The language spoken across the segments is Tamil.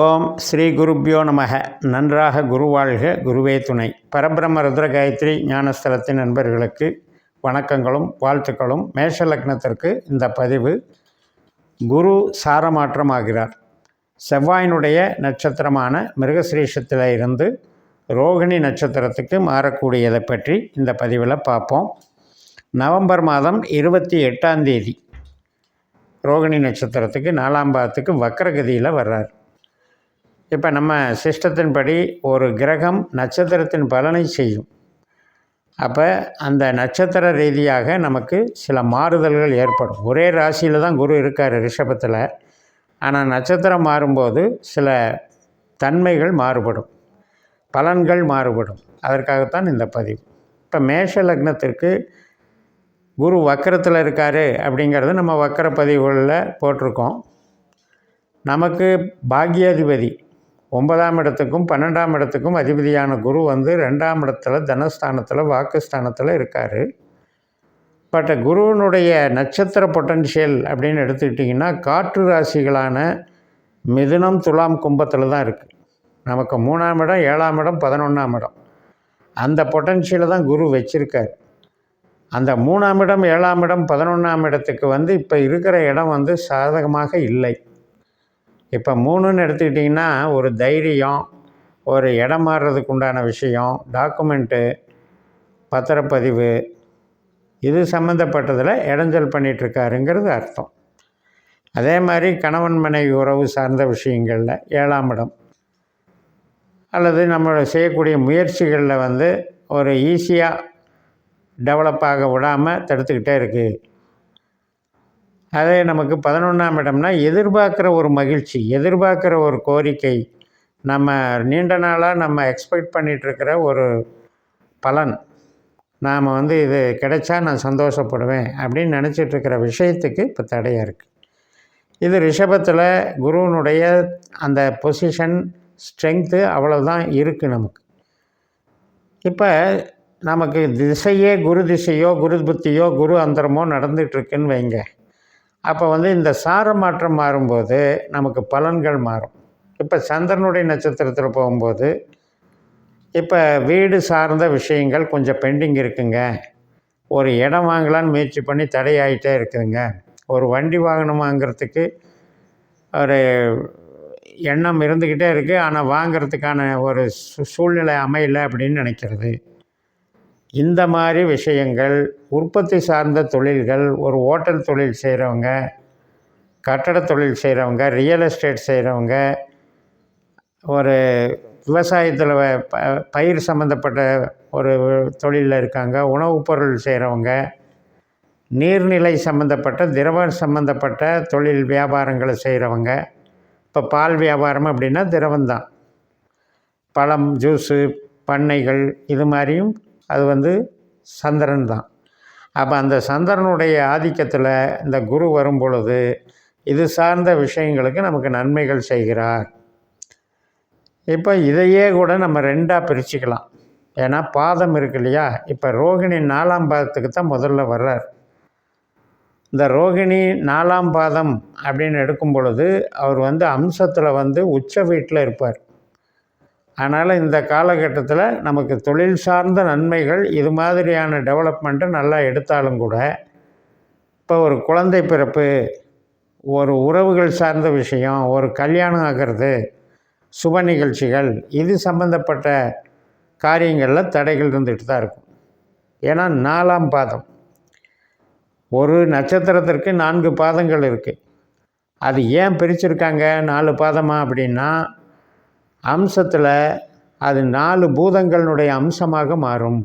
ஓம் ஸ்ரீ குருப்பியோ நமக. நன்றாக குருவாழ்க குருவே துணை. பரபிரம்ம ருத்ர காயத்ரி ஞானஸ்தலத்தின் நண்பர்களுக்கு வணக்கங்களும் வாழ்த்துக்களும். மேஷ லக்னத்திற்கு இந்த பதிவு குரு சாரமாற்றமாகிறார். செவ்வாயினுடைய நட்சத்திரமான மிருகசிரீஷத்தில் இருந்து ரோகிணி நட்சத்திரத்துக்கு மாறக்கூடியதை பற்றி இந்த பதிவில் பார்ப்போம். நவம்பர் மாதம் இருபத்தி எட்டாம் தேதி ரோகிணி நட்சத்திரத்துக்கு நாலாம் பாதத்துக்கு வக்கரகதியில் வர்றார். இப்போ நம்ம சிஸ்டத்தின்படி ஒரு கிரகம் நட்சத்திரத்தின் பலனை செய்யும். அப்போ அந்த நட்சத்திர ரீதியாக நமக்கு சில மாறுதல்கள் ஏற்படும். ஒரே ராசியில் தான் குரு இருக்கார் ரிஷபத்தில். ஆனால் நட்சத்திரம் மாறும்போது சில தன்மைகள் மாறுபடும். பலன்கள் மாறுபடும். அதற்காகத்தான் இந்த பதிவு. இப்போ மேஷ லக்னத்திற்கு குரு வக்கரத்தில் இருக்கார் அப்படிங்கிறது நம்ம வக்கர பதிவுகளில் போட்டிருக்கோம். நமக்கு பாக்யாதிபதி ஒன்பதாம் இடத்துக்கும் பன்னெண்டாம் இடத்துக்கும் அதிபதியான குரு வந்து ரெண்டாம் இடத்துல தனஸ்தானத்தில் வாக்குஸ்தானத்தில் இருக்கார். பட் குருவினுடைய நட்சத்திர பொட்டன்ஷியல் அப்படின்னு எடுத்துக்கிட்டிங்கன்னா காற்று ராசிகளான மிதுனம் துலாம் கும்பத்தில் தான் இருக்குது நமக்கு மூணாம் இடம் ஏழாம் இடம் பதினொன்றாம் இடம். அந்த பொட்டன்ஷியலை தான் குரு வச்சுருக்கார். அந்த மூணாம் இடம் ஏழாம் இடம் பதினொன்றாம் இடத்துக்கு வந்து இப்போ இருக்கிற இடம் வந்து சாதகமாக இல்லை. இப்போ மூணுன்னு எடுத்துக்கிட்டிங்கன்னா ஒரு தைரியம் ஒரு இடம் மாறுறதுக்கு உண்டான விஷயம் டாக்குமெண்ட்டு பத்திரப்பதிவு இது சம்மந்தப்பட்டதில் இடைஞ்சல் பண்ணிகிட்ருக்காருங்கிறது அர்த்தம். அதே மாதிரி கணவன் மனைவி உறவு சார்ந்த விஷயங்களில் ஏழாம் இடம். அல்லது நம்மளோட செய்யக்கூடிய முயற்சிகளில் வந்து ஒரு ஈஸியாக டெவலப் ஆக விடாமல் தடுத்துக்கிட்டே இருக்குது அதே நமக்கு பதினொன்றாம் இடம்னா எதிர்பார்க்குற ஒரு மகிழ்ச்சி எதிர்பார்க்குற ஒரு கோரிக்கை நம்ம நீண்ட நாளாக நம்ம எக்ஸ்பெக்ட் பண்ணிகிட்ருக்கிற ஒரு பலன். நாம் வந்து இது கிடைச்சா நான் சந்தோஷப்படுவேன் அப்படின்னு நினச்சிட்ருக்கிற விஷயத்துக்கு இப்போ தடையாக இருக்குது இது ரிஷபத்தில் குருவனுடைய அந்த பொசிஷன் ஸ்ட்ரென்த்து அவ்வளோதான் இருக்குது நமக்கு. இப்போ நமக்கு திசையே குரு திசையோ குரு புத்தியோ குரு அந்தரமோ நடந்துகிட்ருக்குன்னு வைங்க. அப்போ வந்து இந்த சார மாற்றம் மாறும்போது நமக்கு பலன்கள் மாறும். இப்போ சந்திரனுடைய நட்சத்திரத்தில் போகும்போது இப்போ வீடு சார்ந்த விஷயங்கள் கொஞ்சம் பெண்டிங் இருக்குங்க. ஒரு இடம் வாங்கலான்னு முயற்சி பண்ணி தடையாகிட்டே இருக்குதுங்க. ஒரு வண்டி வாகனம் வாங்கிறதுக்கு ஒரு எண்ணம் இருந்துக்கிட்டே இருக்குது ஆனால் வாங்கிறதுக்கான ஒரு சூழ்நிலை அமையலை அப்படின்னு நினைக்கிறது. இந்த மாதிரி விஷயங்கள் உற்பத்தி சார்ந்த தொழில்கள் ஒரு ஓட்டல் தொழில் செய்கிறவங்க கட்டட தொழில் செய்கிறவங்க ரியல் எஸ்டேட் செய்கிறவங்க ஒரு விவசாயத்தில் பயிர் சம்மந்தப்பட்ட ஒரு தொழிலில் இருக்காங்க உணவுப் பொருள் செய்கிறவங்க நீர்நிலை சம்மந்தப்பட்ட திரவம் சம்மந்தப்பட்ட தொழில் வியாபாரங்களை செய்கிறவங்க இப்போ பால் வியாபாரம் அப்படின்னா திரவம்தான். பழம் ஜூஸு பண்ணைகள் இது மாதிரியும் அது வந்து சந்திரன் தான். அப்போ அந்த சந்திரனுடைய ஆதிக்கத்தில் இந்த குரு வரும் பொழுது இது சார்ந்த விஷயங்களுக்கு நமக்கு நன்மைகள் செய்கிறார். இப்போ இதையே கூட நம்ம ரெண்டாக பிரிச்சுக்கலாம். ஏன்னா பாதம் இருக்கு இல்லையா? இப்போ ரோகிணி நாலாம் பாதத்துக்கு தான் முதல்ல வர்றார். இந்த ரோகிணி நாலாம் பாதம் அப்படின்னு எடுக்கும் பொழுது அவர் வந்து அம்சத்தில் வந்து உச்ச வீட்டில் இருப்பார். அதனால் இந்த காலகட்டத்தில் நமக்கு தொழில் சார்ந்த நன்மைகள் இது மாதிரியான டெவலப்மெண்ட்டு நல்லா எடுத்தாலும் கூட இப்போ ஒரு குழந்தை பிறப்பு ஒரு உறவுகள் சார்ந்த விஷயம் ஒரு கல்யாணம் ஆகிறது சுப நிகழ்ச்சிகள் இது சம்மந்தப்பட்ட காரியங்களில் தடைகள் இருந்துகிட்டு தான் இருக்கும். ஏன்னா நாலாம் பாதம். ஒரு நட்சத்திரத்திற்கு நான்கு பாதங்கள் இருக்குது அது ஏன் பிரிச்சிருக்காங்க நாலு பாதமாக அப்படின்னா அம்சத்தில் அது நாலு பூதங்களினுடைய அம்சமாக மாறும்.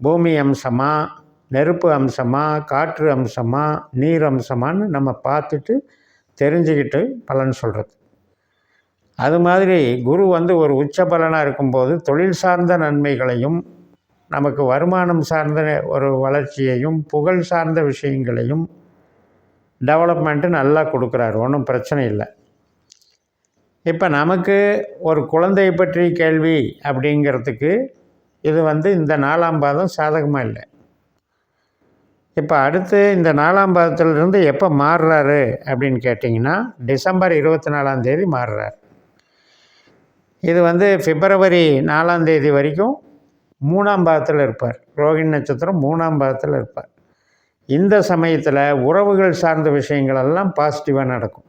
பூமி அம்சமாக நெருப்பு அம்சமாக காற்று அம்சமாக நீர் அம்சமானு நம்ம பார்த்துட்டு தெரிஞ்சுக்கிட்டு பலன் சொல்கிறது அது மாதிரி குரு வந்து ஒரு உச்ச பலனாக இருக்கும்போது தொழில் சார்ந்த நன்மைகளையும் நமக்கு வருமானம் சார்ந்த ஒரு வளர்ச்சியையும் புகழ் சார்ந்த விஷயங்களையும் டெவலப்மெண்ட்டு நல்லா கொடுக்குறாரு. ஒன்றும் பிரச்சனை இல்லை. இப்போ நமக்கு ஒரு குழந்தையை பற்றிய கேள்வி அப்படிங்கிறதுக்கு இது வந்து இந்த நாலாம் பாதம் சாதகமாக இல்லை. இப்போ அடுத்து இந்த நாலாம் பாதத்திலிருந்து எப்போ மாறுறாரு அப்படின்னு கேட்டிங்கன்னா டிசம்பர் இருபத்தி நாலாம் தேதி மாறுறார். இது வந்து பிப்ரவரி நாலாம் தேதி வரைக்கும் மூணாம் பாதத்தில் இருப்பார். ரோகிணி நட்சத்திரம் மூணாம் பாதத்தில் இருப்பார். இந்த சமயத்தில் உறவுகள் சார்ந்த விஷயங்கள் எல்லாம் பாசிட்டிவாக நடக்கும்.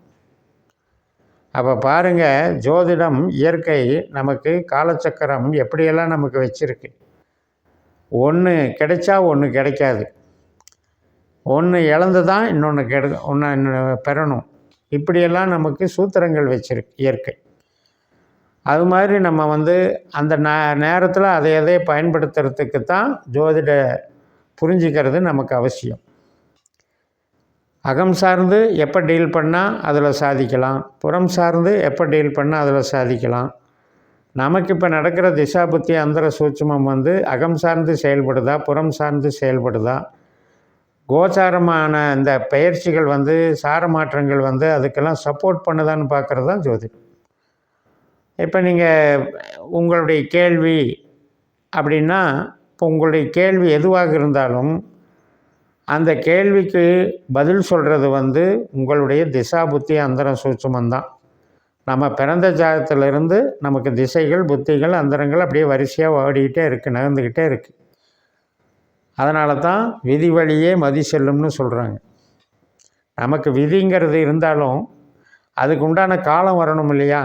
அப்போ பாருங்கள் ஜோதிடம் இயற்கை நமக்கு காலச்சக்கரம் எப்படியெல்லாம் நமக்கு வச்சுருக்கு. ஒன்று கிடைச்சா ஒன்று கிடைக்காது. ஒன்று இழந்து தான் இன்னொன்று கெடு ஒன்று பெறணும். இப்படியெல்லாம் நமக்கு சூத்திரங்கள் வச்சுருக்கு இயற்கை. அது மாதிரி நம்ம வந்து அந்த நே நேரத்தில் அதை எதை பயன்படுத்துறதுக்கு தான் ஜோதிட புரிஞ்சுக்கிறது நமக்கு அவசியம். அகம் சார்ந்து எப்போ டீல் பண்ணால் அதில் சாதிக்கலாம். புறம் சார்ந்து எப்போ டீல் பண்ணால் அதில் சாதிக்கலாம். நமக்கு இப்போ நடக்கிற திசா புத்தி அந்தர சூட்சுமம் வந்து அகம் சார்ந்து செயல்படுதா புறம் சார்ந்து செயல்படுதா? கோச்சாரமான இந்த பயிற்சிகள் வந்து சார மாற்றங்கள் வந்து அதுக்கெல்லாம் சப்போர்ட் பண்ணுதான்னு பார்க்குறது தான் ஜோதிடம் இப்போ நீங்கள் உங்களுடைய கேள்வி அப்படின்னா இப்போ உங்களுடைய கேள்வி எதுவாக இருந்தாலும் அந்த கேள்விக்கு பதில் சொல்கிறது வந்து உங்களுடைய திசா புத்தி அந்தரம் சூட்சுமந்தான் நம்ம பிறந்த ஜாதத்திலிருந்து நமக்கு திசைகள் புத்திகள் அந்தரங்கள் அப்படியே வரிசையாக ஓடிக்கிட்டே இருக்குது நகர்ந்துக்கிட்டே இருக்குது அதனால தான் விதி வழியே மதி செல்லும்னு சொல்கிறாங்க நமக்கு விதிங்கிறது இருந்தாலும் அதுக்கு உண்டான காலம் வரணும் இல்லையா?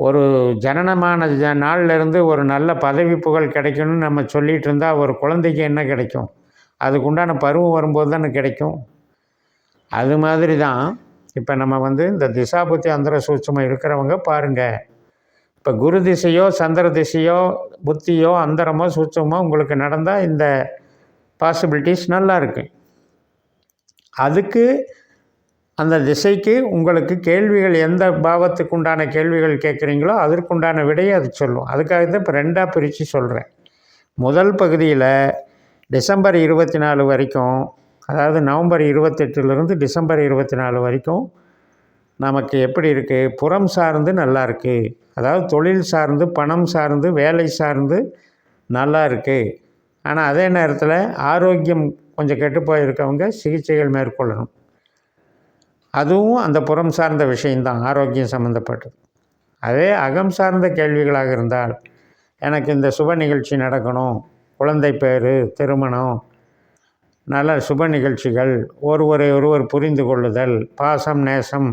ஒரு ஜனனமான ஜ நாள்லேருந்து ஒரு நல்ல பதவி புகழ் கிடைக்கணும்னு நம்ம சொல்லிகிட்டு இருந்தால் ஒரு குழந்தைக்கு என்ன கிடைக்கும்? அதுக்கு உண்டான பருவம் வரும்போது தானே கிடைக்கும். அது மாதிரி தான் இப்போ நம்ம வந்து இந்த திசாபுத்தி அந்தர சூட்சமாக இருக்கிறவங்க பாருங்கள் இப்போ குரு திசையோ சந்திர திசையோ புத்தியோ அந்தரமோ சூட்சமோ உங்களுக்கு நடந்தால் இந்த பாசிபிலிட்டிஸ் நல்லா இருக்கு. அதுக்கு அந்த திசைக்கு உங்களுக்கு கேள்விகள் எந்த பாவத்துக்கு உண்டான கேள்விகள் கேட்குறீங்களோ அதற்குண்டான விடையை அது சொல்லும். அதுக்காக தான் இப்போ ரெண்டாக பிரித்து சொல்கிறேன் முதல் பகுதியில் டிசம்பர் இருபத்தி நாலு வரைக்கும் அதாவது நவம்பர் இருபத்தெட்டுலேருந்து டிசம்பர் இருபத்தி நாலு வரைக்கும் நமக்கு எப்படி இருக்குது புறம் சார்ந்து நல்லா இருக்குது அதாவது தொழில் சார்ந்து பணம் சார்ந்து வேலை சார்ந்து நல்லா இருக்குது ஆனால் அதே நேரத்தில் ஆரோக்கியம் கொஞ்சம் கெட்டு போயிருக்கவங்க சிகிச்சைகள் மேற்கொள்ளணும். அதுவும் அந்த புறம் சார்ந்த விஷயந்தான் ஆரோக்கியம் சம்மந்தப்பட்டது அதே அகம் சார்ந்த கேள்விகளாக இருந்தால் எனக்கு இந்த சுப நிகழ்ச்சி நடக்கணும். குழந்தை பேர் திருமணம் நல்ல சுப நிகழ்ச்சிகள் ஒருவரை ஒருவர் புரிந்து கொள்ளுதல் பாசம் நேசம்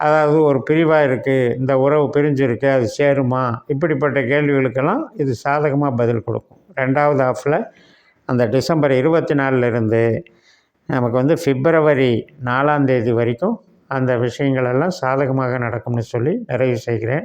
அதாவது ஒரு பிரிவாக இருக்குது இந்த உறவு பிரிஞ்சிருக்கு அது சேருமா? இப்படிப்பட்ட கேள்விகளுக்கெல்லாம் இது சாதகமாக பதில் கொடுக்கும். ரெண்டாவது ஆஃபில் அந்த டிசம்பர் இருபத்தி நாலுலேருந்து நமக்கு வந்து பிப்ரவரி நாலாம் தேதி வரைக்கும் அந்த விஷயங்களெல்லாம் சாதகமாக நடக்கும்னு சொல்லி நிறைவு செய்கிறேன்.